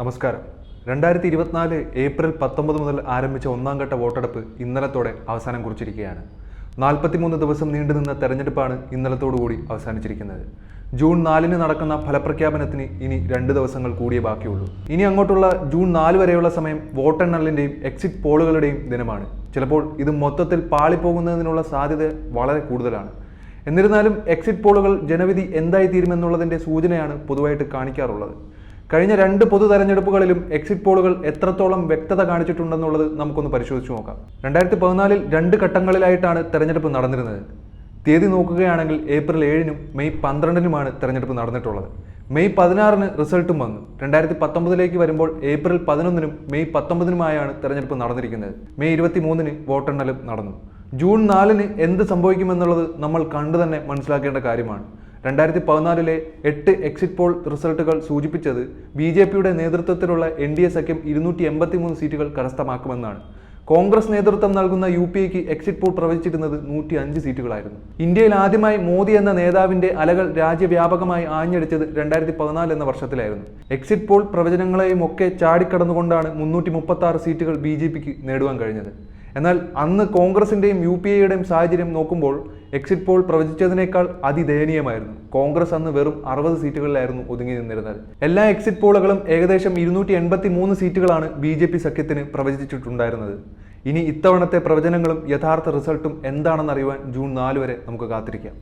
നമസ്കാരം. രണ്ടായിരത്തി ഇരുപത്തിനാല് ഏപ്രിൽ പത്തൊമ്പത് മുതൽ ആരംഭിച്ച ഒന്നാം ഘട്ട വോട്ടെടുപ്പ് ഇന്നലത്തോടെ അവസാനം കുറിച്ചിരിക്കുകയാണ്. നാൽപ്പത്തിമൂന്ന് ദിവസം നീണ്ടുനിന്ന തെരഞ്ഞെടുപ്പാണ് ഇന്നലത്തോടുകൂടി അവസാനിച്ചിരിക്കുന്നത്. ജൂൺ നാലിന് നടക്കുന്ന ഫലപ്രഖ്യാപനത്തിന് ഇനി രണ്ട് ദിവസങ്ങൾ കൂടിയേ ബാക്കിയുള്ളൂ. ഇനി അങ്ങോട്ടുള്ള ജൂൺ നാല് വരെയുള്ള സമയം വോട്ടെണ്ണലിന്റെയും എക്സിറ്റ് പോളുകളുടെയും ദിനമാണ്. ചിലപ്പോൾ ഇത് മൊത്തത്തിൽ പാളിപ്പോകുന്നതിനുള്ള സാധ്യത വളരെ കൂടുതലാണ്. എന്നിരുന്നാലും എക്സിറ്റ് പോളുകൾ ജനവിധി എന്തായി തീരുമെന്നുള്ളതിന്റെ സൂചനയാണ് പൊതുവായിട്ട് കാണിക്കാറുള്ളത്. കഴിഞ്ഞ രണ്ട് പൊതു തെരഞ്ഞെടുപ്പുകളിലും എക്സിറ്റ് പോളുകൾ എത്രത്തോളം വ്യക്തത കാണിച്ചിട്ടുണ്ടെന്നുള്ളത് നമുക്കൊന്ന് പരിശോധിച്ച് നോക്കാം. രണ്ടായിരത്തി പതിനാലിൽ രണ്ട് ഘട്ടങ്ങളിലായിട്ടാണ് തെരഞ്ഞെടുപ്പ് നടന്നിരുന്നത്. തീയതി നോക്കുകയാണെങ്കിൽ ഏപ്രിൽ ഏഴിനും മെയ് പന്ത്രണ്ടിനുമാണ് തെരഞ്ഞെടുപ്പ് നടന്നിട്ടുള്ളത്. മെയ് പതിനാറിന് റിസൾട്ടും വന്നു. രണ്ടായിരത്തി പത്തൊമ്പതിലേക്ക് വരുമ്പോൾ ഏപ്രിൽ പതിനൊന്നിനും മെയ് പത്തൊമ്പതിനുമായാണ് തെരഞ്ഞെടുപ്പ് നടന്നിരിക്കുന്നത്. മെയ് ഇരുപത്തി മൂന്നിന് വോട്ടെണ്ണലും നടന്നു. ജൂൺ നാലിന് എന്ത് സംഭവിക്കുമെന്നുള്ളത് നമ്മൾ കണ്ടു തന്നെ മനസ്സിലാക്കേണ്ട കാര്യമാണ്. രണ്ടായിരത്തി പതിനാലിലെ എട്ട് എക്സിറ്റ് പോൾ റിസൾട്ടുകൾ സൂചിപ്പിച്ചത് ബി ജെ പിയുടെ നേതൃത്വത്തിലുള്ള എൻ ഡി എ സഖ്യം ഇരുന്നൂറ്റി എൺപത്തി മൂന്ന് സീറ്റുകൾ കരസ്ഥമാക്കുമെന്നാണ്. കോൺഗ്രസ് നേതൃത്വം നൽകുന്ന യു പി എക്ക് എക്സിറ്റ് പോൾ പ്രവചിച്ചിരുന്നത് നൂറ്റി അഞ്ച് സീറ്റുകളായിരുന്നു. ഇന്ത്യയിൽ ആദ്യമായി മോദി എന്ന നേതാവിന്റെ അലകൾ രാജ്യവ്യാപകമായി ആഞ്ഞടിച്ചത് രണ്ടായിരത്തി പതിനാല് എന്ന വർഷത്തിലായിരുന്നു. എക്സിറ്റ് പോൾ പ്രവചനങ്ങളെയും ഒക്കെ ചാടിക്കടന്നുകൊണ്ടാണ് മുന്നൂറ്റി മുപ്പത്തി ആറ് സീറ്റുകൾ ബി ജെ പിക്ക് നേടുവാൻ കഴിഞ്ഞത്. എന്നാൽ അന്ന് കോൺഗ്രസിന്റെയും യു പി എയുടെയും സാഹചര്യം നോക്കുമ്പോൾ എക്സിറ്റ് പോൾ പ്രവചിച്ചതിനേക്കാൾ അതിദയനീയമായിരുന്നു. കോൺഗ്രസ് അന്ന് വെറും അറുപത് സീറ്റുകളിലായിരുന്നു ഒതുങ്ങി നിന്നിരുന്നത്. എല്ലാ എക്സിറ്റ് പോളുകളും ഏകദേശം ഇരുന്നൂറ്റി എൺപത്തി മൂന്ന് സീറ്റുകളാണ് ബി ജെ പി സഖ്യത്തിന് പ്രവചിച്ചിട്ടുണ്ടായിരുന്നത്. ഇനി ഇത്തവണത്തെ പ്രവചനങ്ങളും യഥാർത്ഥ റിസൾട്ടും എന്താണെന്നറിയുവാൻ ജൂൺ നാല് വരെ നമുക്ക് കാത്തിരിക്കാം.